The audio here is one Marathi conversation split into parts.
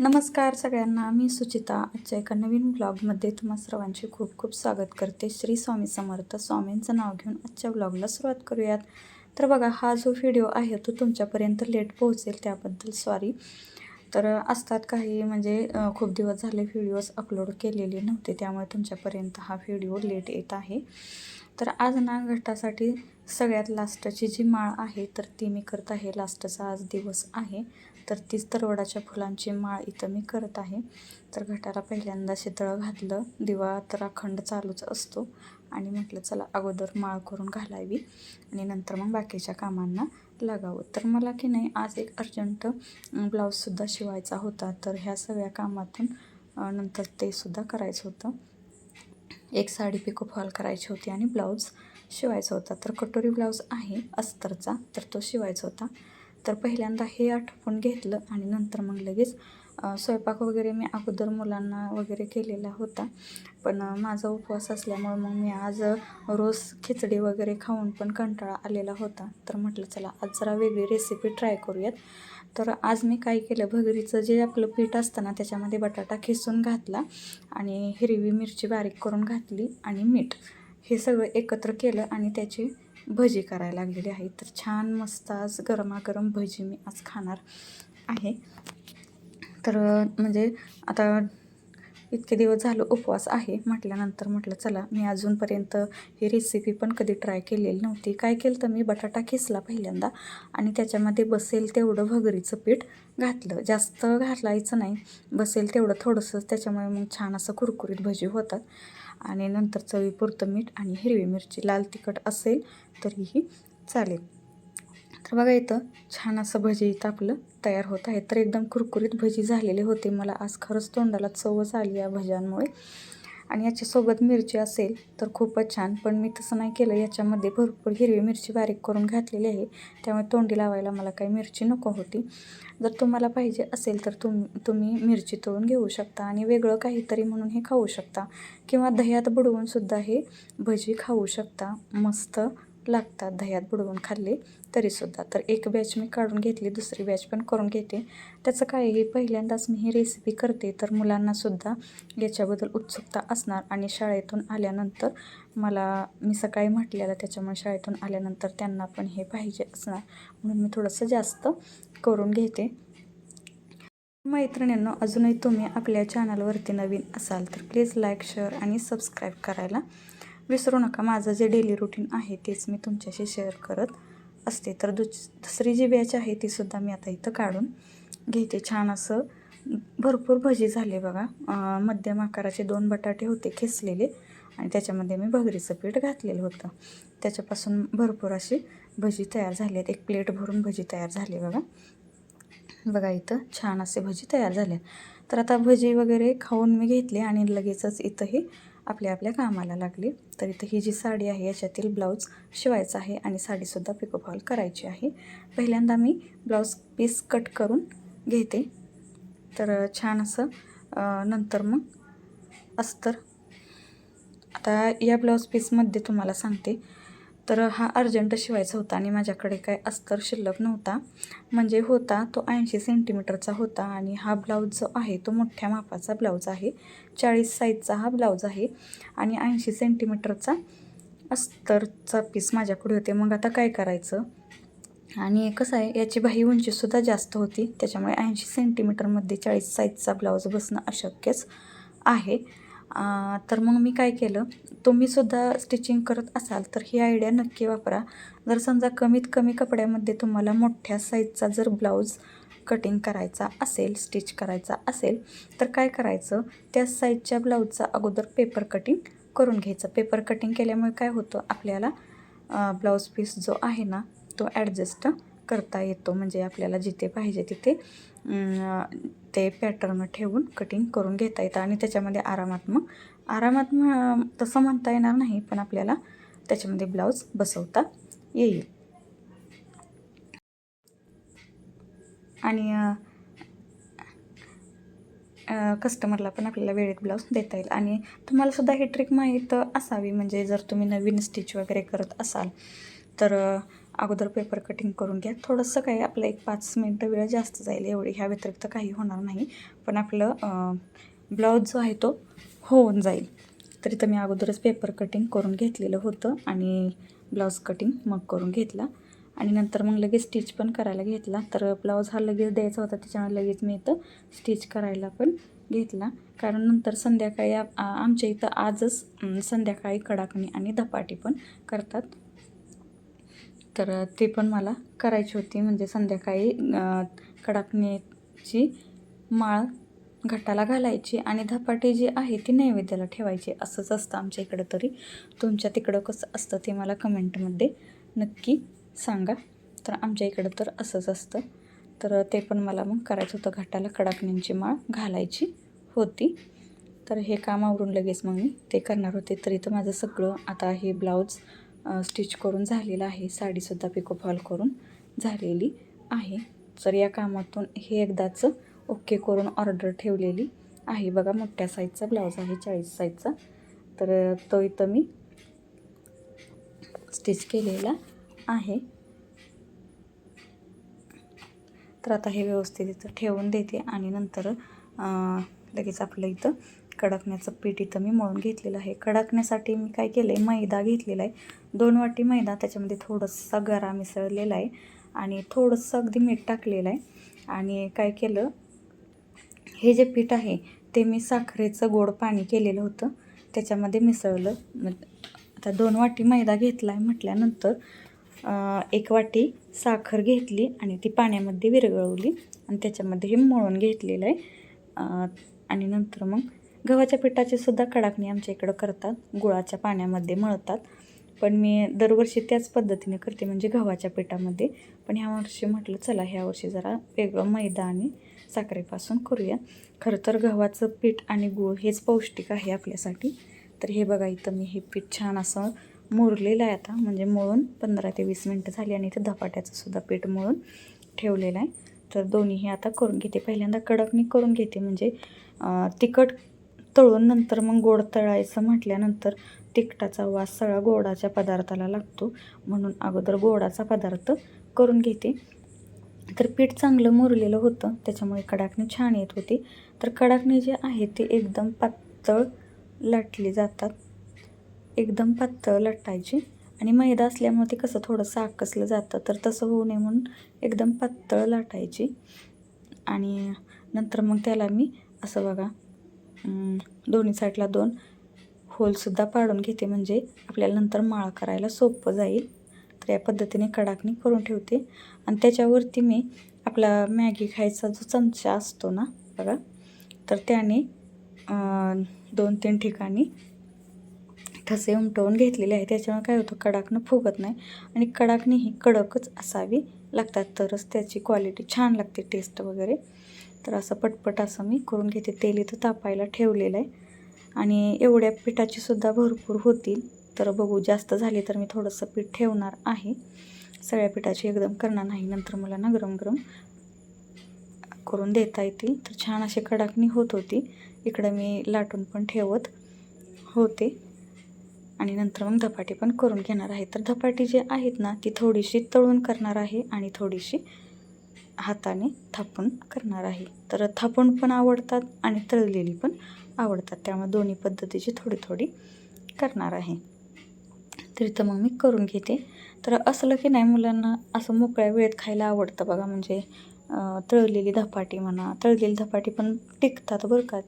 नमस्कार सगळ्यांना मी सुचिता. आजच्या एका नवीन ब्लॉगमध्ये तुम्हा सर्वांचे खूप खूप स्वागत करते. श्री स्वामी समर्थ स्वामींचं नाव घेऊन आजच्या ब्लॉगला सुरुवात करूयात. तर बघा हा जो व्हिडिओ आहे तो तुमच्यापर्यंत लेट पोहोचेल त्याबद्दल सॉरी तर असतात काही म्हणजे खूप दिवस झाले व्हिडिओज अपलोड केलेले नव्हते त्यामुळे तुमच्यापर्यंत हा व्हिडिओ लेट येत आहे. तर आज ना घटासाठी सगळ्यात लास्टची जी माळ आहे तर ती मी करत आहे. लास्टचा आज दिवस आहे. तर तीच तरवडाच्या फुलांची माळ इथं मी करत आहे. तर घटाला पहिल्यांदा शितळं घातलं. दिवा तर अखंड चालूच असतो. आणि म्हटलं चला अगोदर माळ करून घालावी आणि नंतर मग बाकीच्या कामांना लागावं. तर मला की नाही आज एक अर्जंट ब्लाऊजसुद्धा शिवायचा होता. तर ह्या सगळ्या कामातून नंतर ते सुद्धा करायचं होतं. एक साडी पिको फॉल करायची होती आणि ब्लाऊज शिवायचा होता. तर कटोरी ब्लाऊज आहे अस्तरचा तर तो शिवायचा होता. तर पहिल्यांदा हे आठवून घेतलं आणि नंतर मग लगेच स्वयंपाक वगैरे मी अगोदर मुलांना वगैरे केलेला होता. पण माझा उपवास असल्यामुळं मग मी आज रोज खिचडी वगैरे खाऊन पण कंटाळा आलेला होता. तर म्हटलं चला आज जरा वेगळी रेसिपी ट्राय करूयात. तर आज मी काय केलं भगरीचं जे आपलं पीठ असतं ना त्याच्यामध्ये बटाटा खिसून घातला आणि हिरवी मिरची बारीक करून घातली आणि मीठ हे सगळं एकत्र केलं आणि त्याची भजी करायला लागलेली आहे तर छान मस्त आज गरमागरम भजी मी आज खाणार आहे. तर म्हणजे आता इतके दिवस झालं उपवास आहे. म्हटल्यानंतर म्हटलं चला मी अजूनपर्यंत ही रेसिपी पण कधी ट्राय केलेली नव्हती. काय केलं तर मी बटाटा खिसला पहिल्यांदा आणि त्याच्यामध्ये बसेल तेवढं भगरीचं पीठ घातलं. जास्त घालायचं नाही. बसेल तेवढं थोडंसं त्याच्यामुळे मग छान असं कुरकुरीत भजी होतात. आणि नंतर चवीपुरतं मीठ आणि हिरवी मिरची लाल तिखट असेल तरीही चालेल. तर बघा इथं छान असं भजी इथं आपलं तयार होत आहे. तर एकदम कुरकुरीत भजी झालेले होते. मला आज खरंच तोंडाला चवच आली या भज्यांमुळे. आणि याच्यासोबत मिरची असेल तर खूपच छान. पण मी तसं नाही केलं. याच्यामध्ये भरपूर हिरवी मिरची बारीक करून घातलेली आहे. त्यामुळे तोंडी लावायला मला काही मिरची नको होती. जर तुम्हाला पाहिजे असेल तर तुम तुम्ही मिरची तळून घेऊ शकता आणि वेगळं काहीतरी म्हणून हे खाऊ शकता. किंवा दह्यात बुडवूनसुद्धा हे भजी खाऊ शकता. मस्त. लागतात दह्यात बुडवून खाल्ले तरीसुद्धा. तर एक बॅच मी काढून घेतली दुसरी बॅच पण करून घेते. त्याचं काय हे पहिल्यांदाच मी ही रेसिपी करते तर मुलांनासुद्धा याच्याबद्दल उत्सुकता असणार. आणि शाळेतून आल्यानंतर मला मी सकाळी म्हटलेलं त्याच्यामुळे शाळेतून आल्यानंतर त्यांना पण हे पाहिजे असणार. म्हणून मी थोडंसं जास्त करून घेते. मैत्रिणींनो अजूनही तुम्ही आपल्या चॅनलवरती नवीन असाल तर प्लीज लाईक शेअर आणि सबस्क्राईब करायला विसरू नका माझं जे डेली रुटीन आहे तेच मी तुमच्याशी शेअर करत असते. तर दुस दुसरी जी बॅच आहे तीसुद्धा मी आता इथं काढून घेते. छान असं भरपूर भजी झाले बघा. मध्यम आकाराचे दोन बटाटे होते खेचलेले आणि त्याच्यामध्ये मी भगरीचं पीठ घातलेलं होतं. त्याच्यापासून भरपूर अशी भजी तयार झाली आहेत. एक प्लेट भरून भजी तयार झाली बघा. बघा इथं छान असे भजी तयार झाले तर आता भजी वगैरे खाऊन मी घेतले आणि लगेचच इथंही आपल्या आपल्या कामाला लागले. तर इथं ही जी साडी आहे याच्यातील ब्लाऊज शिवायचा आहे आणि साडीसुद्धा पिकोफॉल करायची आहे. पहिल्यांदा मी ब्लाऊज पीस कट करून घेते. तर छान असं नंतर मग अस्तर. आता या ब्लाऊज पीसमध्ये तुम्हाला सांगते. तर हा अर्जंट शिवायचा होता आणि माझ्याकडे काय अस्तर शिल्लक नव्हता. म्हणजे होता तो ऐंशी सेंटीमीटरचा होता आणि हा ब्लाऊज जो आहे तो मोठ्या मापाचा ब्लाऊज आहे. चाळीस साईजचा हा ब्लाऊज आहे आणि ऐंशी सेंटीमीटरचा अस्तरचा पीस माझ्याकडे होते. मग आता काय करायचं? आणि कसं आहे याची बाही उंचीसुद्धा जास्त होती. त्याच्यामुळे ऐंशी सेंटीमीटरमध्ये चाळीस साईजचा ब्लाऊज बसणं अशक्यच आहे. तर मग मी काय केलं? तुम्हीसुद्धा स्टिचिंग करत असाल तर ही आयडिया नक्की वापरा. जर समजा कमीत कमी कपड्यामध्ये तुम्हाला मोठ्या साईजचा जर ब्लाऊज कटिंग करायचा असेल स्टिच करायचा असेल तर काय करायचं? त्या साईजच्या ब्लाऊजचा अगोदर पेपर कटिंग करून घ्यायचं. पेपर कटिंग केल्यामुळे काय होतं? आपल्याला ब्लाऊज पीस जो आहे ना तो ॲडजस्ट करता येतो म्हणजे आपल्याला जिथे पाहिजे तिथे ते पॅटर्न ठेवून कटिंग करून घेता येतं आणि त्याच्यामध्ये आरामात मग आरामात मग तसं म्हणता येणार नाही पण आपल्याला त्याच्यामध्ये ब्लाऊज बसवता येईल. आणि कस्टमरला पण आपल्याला वेळेत ब्लाऊज देता येईल. आणि तुम्हालासुद्धा ही ट्रिक माहीत असावी म्हणजे जर तुम्ही नवीन स्टिच वगैरे करत असाल तर अगोदर पेपर कटिंग करून घ्या. थोडंसं काही आपलं एक पाच मिनटं वेळ जास्त जाईल एवढी. ह्या व्यतिरिक्त काही होणार नाही. पण आपलं ब्लाऊज जो आहे तो होऊन जाईल. तरी तर मी अगोदरच पेपर कटिंग करून घेतलेलं होतं आणि ब्लाऊज कटिंग मग करून घेतला. आणि नंतर मग लगेच स्टिच पण करायला घेतला. तर ब्लाऊज हा लगेच द्यायचा होता त्याच्यामुळे लगेच मी इथं स्टिच करायला पण घेतला. कारण नंतर संध्याकाळी आमच्या इथं आजच संध्याकाळी कडाकणी आणि धपाटी पण करतात. तर ते पण मला करायची होती. म्हणजे संध्याकाळी कडाकणीची माळ घटाला घालायची आणि धपाटी जी आहे ती नैवेद्याला ठेवायची. असंच असतं आमच्या इकडं तरी. तुमच्या तिकडं कसं असतं ते मला कमेंटमध्ये नक्की सांगा. तर आमच्या इकडं तर असंच असतं. तर ते पण मला मग करायचं होतं. घटाला कडाकणींची माळ घालायची होती. तर हे काम आवरून लगेच मग मी ते करणार होते. तरी तर माझं सगळं आता हे ब्लाऊज स्टिच करून झालेलं आहे. साडीसुद्धा पिकोफॉल करून झालेली आहे. तर या कामातून हे एकदाच ओके करून ऑर्डर ठेवलेली आहे. बघा मोठ्या साईजचा ब्लाऊज आहे चाळीस साईजचा तर तो इथं मी स्टिच केलेला आहे. तर आता हे व्यवस्थित इथं ठेवून देते आणि नंतर लगेच आपलं इथं कडकण्याचं पीठ इथं मी मळून घेतलेलं आहे. कडकण्यासाठी मी काय केलं आहे मैदा घेतलेला आहे. दोन वाटी मैदा त्याच्यामध्ये थोडंसं गरा मिसळलेला आहे आणि थोडंसं अगदी मीठ टाकलेलं आहे. आणि काय केलं हे जे पीठ आहे ते मी साखरेचं गोड पाणी केलेलं होतं. त्याच्यामध्ये मिसळलं. मग आता दोन वाटी मैदा घेतला आहे म्हटल्यानंतर एक वाटी साखर घेतली आणि ती पाण्यामध्ये विरघळवली आणि त्याच्यामध्ये हे मळून घेतलेलं आहे. आणि नंतर मग गव्हाच्या पिठाची सुद्धा कडाकणी आमच्या इकडं करतात. गुळाच्या पाण्यामध्ये मळतात. पण मी दरवर्षी त्याच पद्धतीने करते म्हणजे गव्हाच्या पिठामध्ये. पण ह्या वर्षी म्हटलं चला ह्या वर्षी जरा वेगळं मैदा आणि साखरेपासून करूया. खरं तर गव्हाचं पीठ आणि गूळ हेच पौष्टिक आहे आपल्यासाठी. तर हे बघा इथं मी हे पीठ छान असं मुरलेलं आहे आता. म्हणजे मळून पंधरा ते वीस मिनटं झाली आणि इथं धपाट्याचं सुद्धा पीठ मळून ठेवलेलं आहे. तर दोन्हीही आता करून घेते. पहिल्यांदा कडकणी करून घेते. म्हणजे तिखट तळून नंतर मग गोड तळायचं म्हटल्यानंतर तिखटाचा वास सगळा गोडाच्या पदार्थाला लागतो. म्हणून अगोदर गोडाचा पदार्थ करून घेते. तर पीठ चांगलं मुरलेलं होतं त्याच्यामुळे कडाकणी छान येत होती. तर कडाकणी जे आहे ते एकदम पातळ लाटली जातात. एकदम पातळ लाटायची. आणि मैदा असल्यामुळे ते कसं थोडंसं आकसलं जातं तर तसं होऊ नये म्हणून एकदम पातळ लाटायची. आणि नंतर मग त्याला मी असं बघा दोन्ही साईडला दोन होलसुद्धा पाडून घेते. म्हणजे आपल्याला नंतर माळ करायला सोपं जाईल. तर या पद्धतीने कडाकणी करून ठेवते. आणि त्याच्यावरती मी आपला मॅगी खायचा जो चमचा असतो ना बघा तर त्याने दोन तीन ठिकाणी ठसे उमटवून घेतलेले आहे त्याच्यामुळे काय होतं कडाकणं फुगत नाही. आणि कडाकणी ही कडकच असावी लागतात. तरच त्याची क्वालिटी छान लागते टेस्ट वगैरे. तर असं पटपट असं मी करून घेते. तेल इथं तापायला ठेवलेलं आहे. आणि एवढ्या पिठाची सुद्धा भरपूर होतील. तर बघू जास्त झाली तर मी थोडंसं पीठ ठेवणार आहे. सगळ्या पिठाची एकदम करणार नाही. नंतर मला ना गरम गरम करून देता येतील. तर छान अशी कडाकणी होत होती. इकडं मी लाटून पण ठेवत होते. आणि नंतर मग धपाटी पण करून घेणार आहे. तर धपाटी जी आहेत ना ती थोडीशी तळून करणार आहे आणि थोडीशी हाताने थापून करणार आहे. तर थापून पण आवडतात आणि तळलेली पण आवडतात. त्यामुळे दोन्ही पद्धतीची थोडी थोडी करणार आहे. तर इथं मग मी करून घेते. तर असलं की नाही मुलांना असं मोकळ्या वेळेत खायला आवडतं बघा. म्हणजे तळलेली धपाटी म्हणा तळलेली धपाटी पण टिकतात बरं का.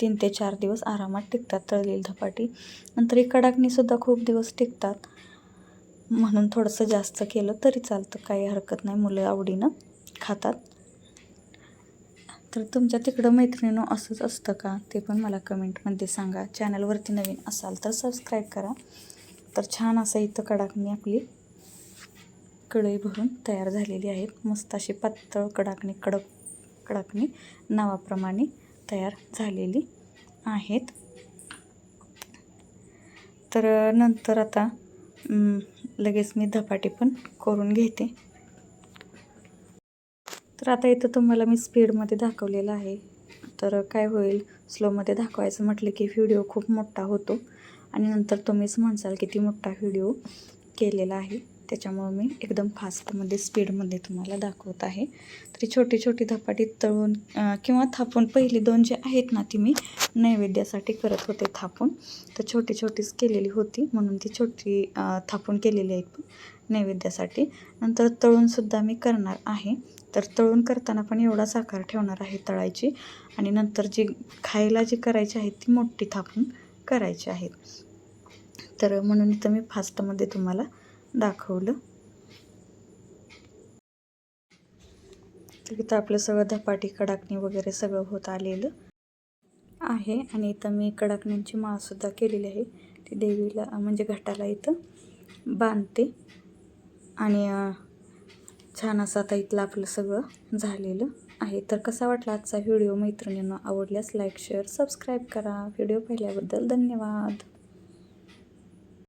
तीन ते चार दिवस आरामात टिकतात तळलेली धपाटी. नंतर ही कडाकणीसुद्धा खूप दिवस टिकतात. म्हणून थोडंसं जास्त केलं तरी चालतं. काही हरकत नाही. मुलं आवडीनं खातात. तर तुमच्या तिकडं मैत्रिणीनं असंच असतं का? ते पण मला कमेंटमध्ये सांगा. चॅनलवरती नवीन असाल तर सबस्क्राईब करा. तर छान असं इथं कडाकणी आपली कढई भरून तयार झालेली आहे. मस्त अशी पातळ कडाकणी कडक कडाकणी नावाप्रमाणे तयार झालेली आहेत. तर नंतर आता लगेच मी धपाटी पण करून घेते. तर आता इथं तुम्हाला मी स्पीडमध्ये दाखवलेलं आहे. तर काय होईल? स्लोमध्ये दाखवायचं म्हटलं की व्हिडिओ खूप मोठा होतो. आणि नंतर तुम्हीच म्हणसाल किती मोठा व्हिडिओ केलेला आहे. त्याच्यामुळं मी एकदम फास्टमध्ये स्पीडमध्ये तुम्हाला दाखवत आहे. तरी छोटी छोटी धपाटी तळून किंवा थापून पहिली दोन जे आहेत ना ती मी नैवेद्यासाठी करत होते थापून. तर छोटी छोटीच केलेली होती. म्हणून ती छोटी थापून केलेली आहेत नैवेद्यासाठी. नंतर तळूनसुद्धा मी करणार आहे. तर तळून करताना पण एवढा साखर ठेवणार आहे तळायची. आणि नंतर जी खायला जी करायची आहे ती मोठी थापून करायची आहे. तर म्हणून इथं मी फास्टमध्ये तुम्हाला दाखवलं. तर इथं आपलं सगळं धपाटी कडाकणी वगैरे सगळं होत आलेलं आहे. आणि इथं मी कडाकण्यांची माळसुद्धा केलेली आहे. ती देवीला म्हणजे घटाला इथं बांधते. आणि छान असं आता इथलं आपलं सगळं झालेलं आहे. तर कसा वाटला आजचा व्हिडिओ? मैत्रिणींना आवडल्यास लाईक शेअर सबस्क्राईब करा. व्हिडिओ पाहिल्याबद्दल धन्यवाद.